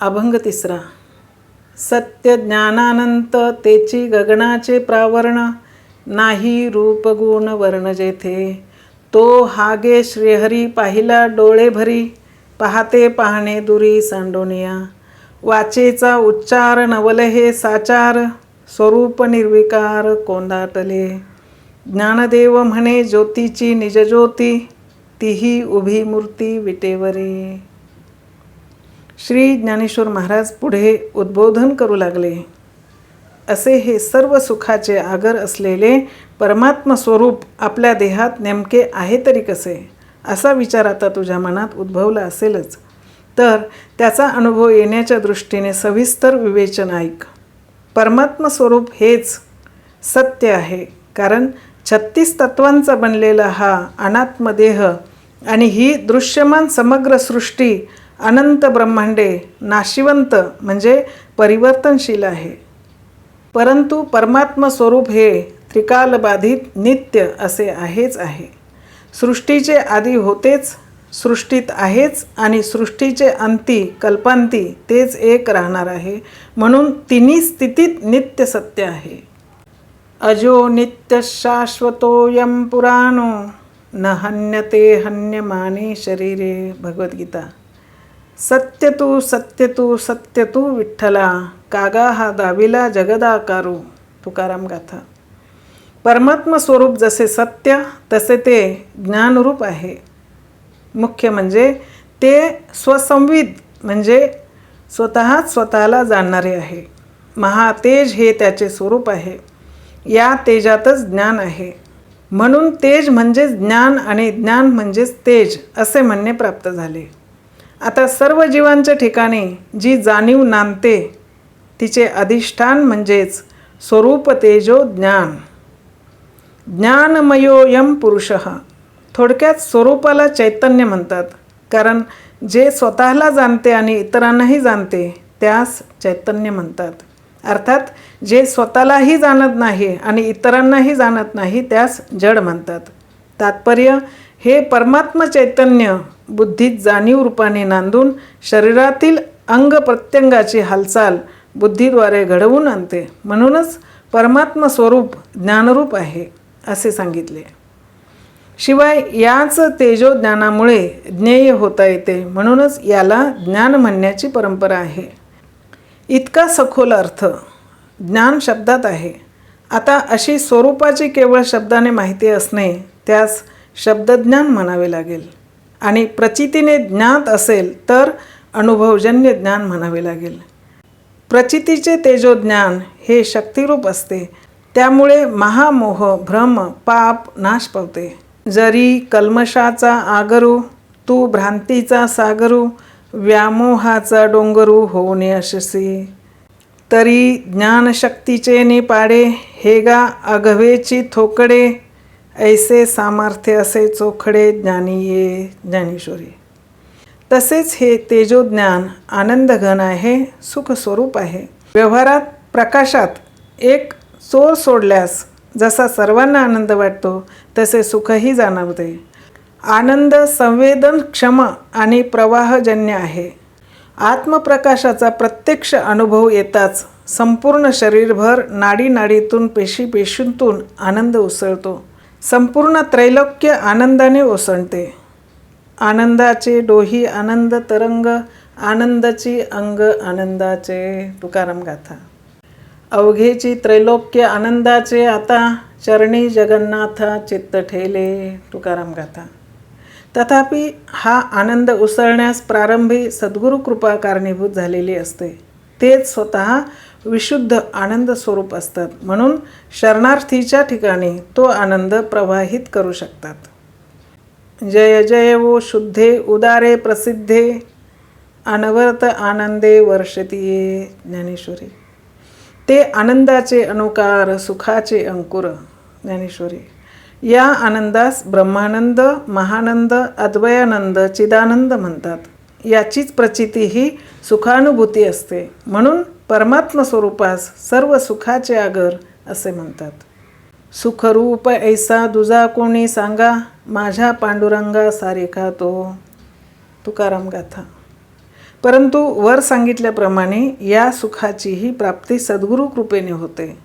अभंग तिसरा. सत्य ज्ञानानंत तेची गगनाचे प्रावरण नाही रूपगुण वर्ण जेथे. तो हागे श्रीहरी पाहिला डोळे भरी पाहते पाहणे दुरी सांडोनिया. वाचेचा उच्चार नवल हे साचार स्वरूप निर्विकार कोंदाटले ज्ञानदेव म्हणे ज्योतीची निजज्योती तीही उभी मूर्ती विटेवरी. श्री ज्ञानेश्वर महाराज पुढे उद्बोधन करू लागले. असे हे सर्व सुखाचे आगर असलेले परमात्म स्वरूप आपल्या देहात नेमके आहे तरी कसे? असा विचार आता तुझ्या मनात उद्भवला असेलच. तर त्याचा अनुभव येण्याच्या दृष्टीने सविस्तर विवेचन ऐक. परमात्म स्वरूप हेच सत्य आहे कारण छत्तीस तत्वांचा बनलेला हा अनात्मदेह आणि ही दृश्यमान समग्र सृष्टी अनंत ब्रह्मांडे नाशिवंत म्हणजे परिवर्तनशील आहे. परंतु परमात्म स्वरूप हे त्रिकालबाधित नित्य असे आहेच आहे. सृष्टीचे आधी होतेच सृष्टीत आहेच आणि सृष्टीचे अंती कल्पांती तेच एक राहणार आहे. म्हणून तिन्ही स्थितीत नित्य सत्य आहे. अजो नित्य शाश्वतोयम पुराणो न हन्यते हन्यमाने शरीरे. भगवद्गीता. सत्य तू सत्य तू सत्य तू विठ्ठला कागा हा दाविला जगदाकारू तुकाराम गाथा परमात्म स्वरूप जसे सत्य तसे ते ज्ञानरूप आहे मुख्य म्हणजे ते स्वसंविद म्हणजे स्वतःच स्वतःला जाणणारे आहे महातेज हे त्याचे स्वरूप आहे या तेजातच ज्ञान आहे म्हणून तेज म्हणजेच ज्ञान आणि ज्ञान म्हणजेच तेज असे म्हणणे प्राप्त झाले आता सर्व जीवांच्या ठिकाणी जी जाणीव नांदते तिचे अधिष्ठान म्हणजेच स्वरूप तेजो ज्ञान. ज्ञानमयोयम पुरुष थोडक्यात स्वरूपाला चैतन्य म्हणतात कारण जे स्वतःला जाणते आणि इतरांनाही जाणते त्यास चैतन्य म्हणतात. अर्थात जे स्वतःलाही जाणत नाही आणि इतरांनाही जाणत नाही त्यास जड म्हणतात. तात्पर्य हे परमात्म चैतन्य बुद्धीत जाणीव रूपाने नांदून शरीरातील अंग प्रत्यंगाची हालचाल बुद्धीद्वारे घडवून आणते. म्हणूनच परमात्म स्वरूप ज्ञानरूप आहे असे सांगितले. शिवाय याच तेजोज्ञानामुळे ज्ञेय होता येते. म्हणूनच याला ज्ञान म्हणण्याची परंपरा आहे. इतका सखोल अर्थ ज्ञान शब्दात आहे. आता अशी स्वरूपाची केवळ शब्दाने माहिती असणे त्यास शब्दज्ञान म्हणावे लागेल. आणि प्रचितीने ज्ञात असेल तर अनुभवजन्य ज्ञान म्हणावे लागेल. प्रचितीचे तेजोज्ञान हे शक्तिरूप असते. त्यामुळे महामोह भ्रम पाप नाश पावते. जरी कल्मशाचा आगरू तू भ्रांतीचा सागरू व्यामोहाचा डोंगरू होऊन यशसी तरी ज्ञानशक्तीचे निपाडे हेगा अघवेची थोकडे ऐसे सामर्थ्य असे चोखडे ज्ञानी ये ज्ञानेश्वरी. तसेच हे तेजोज्ञान आनंदघन आहे सुखस्वरूप आहे. व्यवहारात प्रकाशात एक चोर सोडल्यास जसा सर्वांना आनंद वाटतो तसे सुखही जाणवते. आनंद संवेदनक्षम आणि प्रवाहजन्य आहे. आत्मप्रकाशाचा प्रत्यक्ष अनुभव येताच संपूर्ण शरीरभर नाडी नाडीतून पेशी पेशींतून आनंद उसळतो. संपूर्ण त्रैलोक्य आनंदाने ओसंडते. आनंदाचे डोही आनंद तरंग आनंदाची अंग आनंदाचे. तुकाराम गाथा. अवघेची त्रैलोक्य आनंदाचे आता चरणी जगन्नाथा चित्त ठेले. तुकाराम गाथा. तथापि हा आनंद उसळण्यास प्रारंभी सद्गुरू कृपा कारणीभूत झालेली असते. तेच स्वतः विशुद्ध आनंद स्वरूप असतात. म्हणून शरणार्थीच्या ठिकाणी तो आनंद प्रवाहित करू शकतात. जय जय वो शुद्धे उदारे प्रसिद्धे अनवर्त आनंदे वर्षतीये ज्ञानेश्वरी. ते आनंदाचे अनुकार सुखाचे अंकुर ज्ञानेश्वरी. या आनंदास ब्रह्मानंद महानंद अद्वयानंद चिदानंद म्हणतात. याचीच प्रचिती ही सुखानुभूती असते. म्हणून परमात्म स्वरूपास सर्व सुखाचे आगर असे म्हणतात. सुखरूप ऐसा दुजा कोणी सांगा माझ्या पांडुरंगा सारेखा तो. तुकाराम गाथा. परंतु वर सांगितल्याप्रमाणे या सुखाचीही प्राप्ती सद्गुरू कृपेने होते.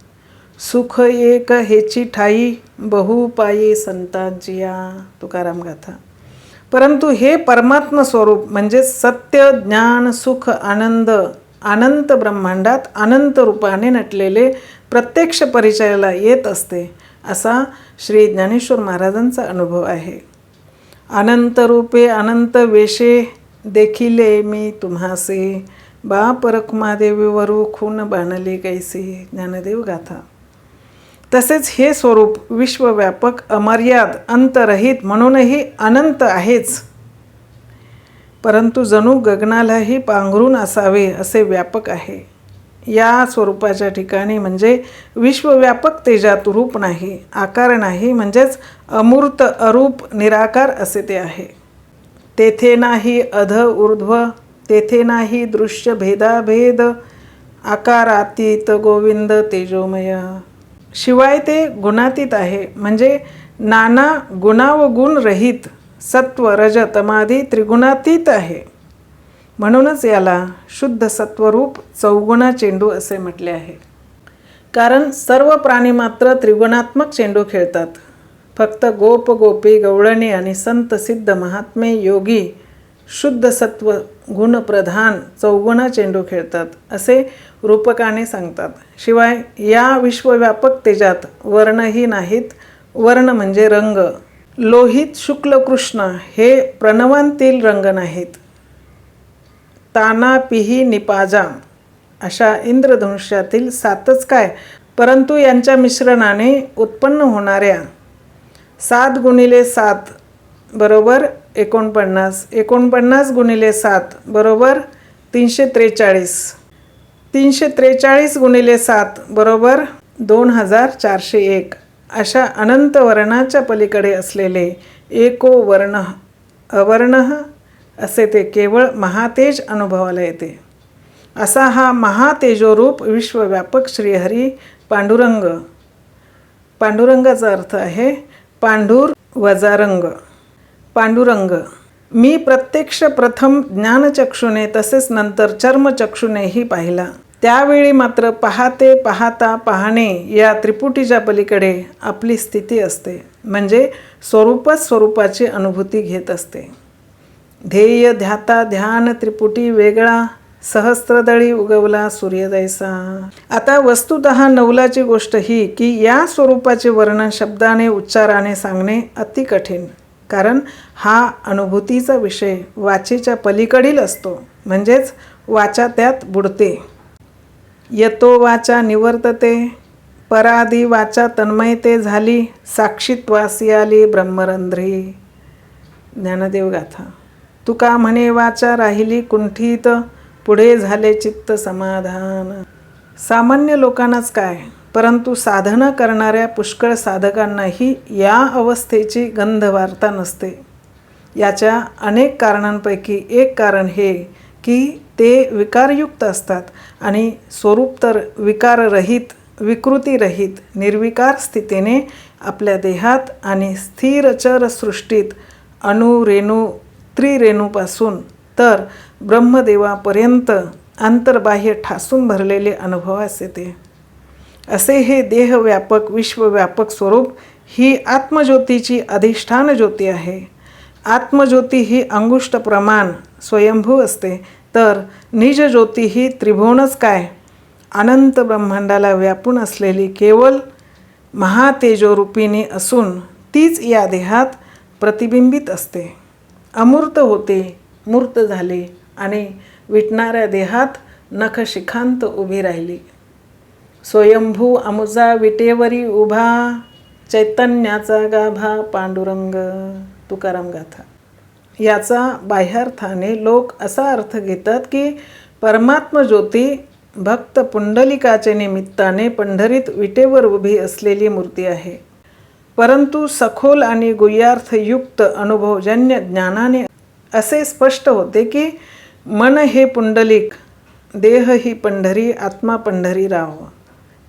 सुख एक हेची ठाई बहुपायी संतांचिया. तुकाराम गाथा. परंतु हे परमात्म स्वरूप म्हणजे सत्य ज्ञान सुख आनंद अनंत ब्रह्मांडात अनंत रूपाने नटलेले प्रत्यक्ष परिचयाला येत असते असा श्री ज्ञानेश्वर महाराजांचा अनुभव आहे. अनंत रूपे अनंत वेशे देखिले मी तुम्हासे. बाप रखुमादेवी वरू खून बाणले कैसे? ज्ञानदेव गाथा. तसेच हे स्वरूप विश्वव्यापक अमर्याद अंतरहित म्हणूनही अनंत आहेच. परंतु जणू गगनालाही पांघरून असावे असे व्यापक आहे. या स्वरूपाच्या ठिकाणी म्हणजे विश्वव्यापक तेजात रूप नाही आकार नाही म्हणजेच अमूर्त अरूप निराकार असे ते आहे. तेथे नाही अध ऊर्ध्व तेथे नाही दृश्य भेदाभेद आकारातीत गोविंद तेजोमय. शिवाय ते गुणातीत आहे म्हणजे नाना गुणा व गुण रहित सत्व रजतमादी त्रिगुणातीत आहे. म्हणूनच याला शुद्ध सत्वरूप चौगुणा चेंडू असे म्हटले आहे. कारण सर्व प्राणी मात्र त्रिगुणात्मक चेंडू खेळतात. फक्त गोप गोपी गवळणी आणि संत सिद्ध महात्मे योगी शुद्ध सत्व गुणप्रधान चौगुणा चेंडू खेळतात असे रूपकाने सांगतात. शिवाय या विश्वव्यापक तेजात वर्णही नाहीत. वर्ण म्हणजे रंग. लोहित शुक्ल कृष्ण हे प्रणवांतील रंगन आहेत. ताना पिही निपाजा अशा इंद्रधनुष्यातील सातच काय परंतु यांच्या मिश्रणाने उत्पन्न होणाऱ्या सात गुणिले सात बरोबर एकोणपन्नास एकोणपन्नास गुणिले सात बरोबर तीनशे त्रेचाळीस तीनशे त्रेचाळीस गुणिले सात बरोबर दोन हजार चारशे एक. अशा अनंत वर्णाच्या पलीकडे असलेले एको वर्ण अवर्ण असे ते केवळ महातेज अनुभवाला येते. असा हा महातेजोरूप विश्वव्यापक श्रीहरी पांडुरंग. पांडुरंगाचा अर्थ आहे पांढूर वजारंग पांडुरंग मी प्रत्यक्ष प्रथम ज्ञानचक्षुने तसेच नंतर चर्मचक्षुनेही पाहिला. त्यावेळी मात्र पाहते पाहता पाहणे या त्रिपुटीच्या पलीकडे आपली स्थिती असते. म्हणजे स्वरूपच स्वरूपाची अनुभूती घेत असते. ध्येय ध्याता ध्यान त्रिपुटी वेगळा सहस्त्रदळी उगवला सूर्यदयसा आता वस्तुत नवलाची गोष्ट ही की या स्वरूपाचे वर्णन शब्दाने उच्चाराने सांगणे अति कठीण. कारण हा अनुभूतीचा विषय वाचेच्या पलीकडील असतो. म्हणजेच वाचा त्यात बुडते. येतो वाचा निवर्तते. पराधी वाचा तन्मयते झाली साक्षीत्वासी आली ब्रह्मरंध्री. ज्ञानदेव गाथा. तुका म्हणे वाचा राहिली कुंठीत पुढे झाले चित्त समाधान. सामान्य लोकांनाच काय? परंतु साधना करणाऱ्या पुष्कळ साधकांनाही या अवस्थेची गंधवार्ता नसते. याच्या अनेक कारणांपैकी एक कारण हे की ते विकारयुक्त असतात आणि स्वरूप तर विकाररहित विकृतीरहित निर्विकार स्थितीने आपल्या देहात आणि स्थिरचर सृष्टीत अणु रेणू त्रिरेणूपासून तर ब्रह्मदेवापर्यंत आंतरबाह्य ठासून भरलेले अनुभवास येते असे हे देहव्यापक विश्वव्यापक स्वरूप ही आत्मज्योतीची अधिष्ठान ज्योती आहे. आत्मज्योती ही अंगुष्ट प्रमाण स्वयंभू असते. तर निजज्योती ही त्रिभुवनच काय? अनंत ब्रह्मांडाला व्यापून असलेली केवळ महातेजोरूपिणी असून तीच या देहात प्रतिबिंबित असते. अमूर्त होते मूर्त झाले आणि विटणाऱ्या देहात नखशिखांत उभी राहिली. स्वयंभू अमुजा विटेवरी उभा चैतन्याचा गाभा पांडुरंग तुकाराम गाथा. याचा बाह्यार्थाने लोक असा अर्थ घेतात की परमात्म ज्योती भक्त पुंडलिकाचे निमित्ताने पंढरीत विटेवर उभी असलेली मूर्ती आहे. परंतु सखोल आणि गुह्यार्थयुक्त अनुभवजन्य ज्ञानाने असे स्पष्ट होते की मन हे पुंडलिक देह ही पंढरी आत्मा पंढरी राव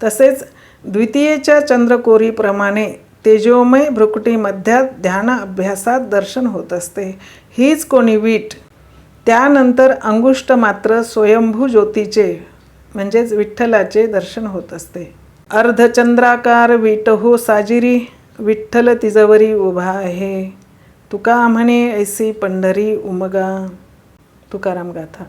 तसेच द्वितीयेच्या चंद्रकोरीप्रमाणे तेजोमय भ्रुकुटीमध्यात ध्यान अभ्यासात दर्शन होत असते. हीच कोणी वीट? त्यानंतर अंगुष्ट मात्र स्वयंभू ज्योतीचे म्हणजेच विठ्ठलाचे दर्शन होत असते. अर्धचंद्राकार विटहो साजिरी विठ्ठल तिजवरी उभा आहे. तुका म्हणे ऐसी पंढरी उमगा. तुकाराम गाथा.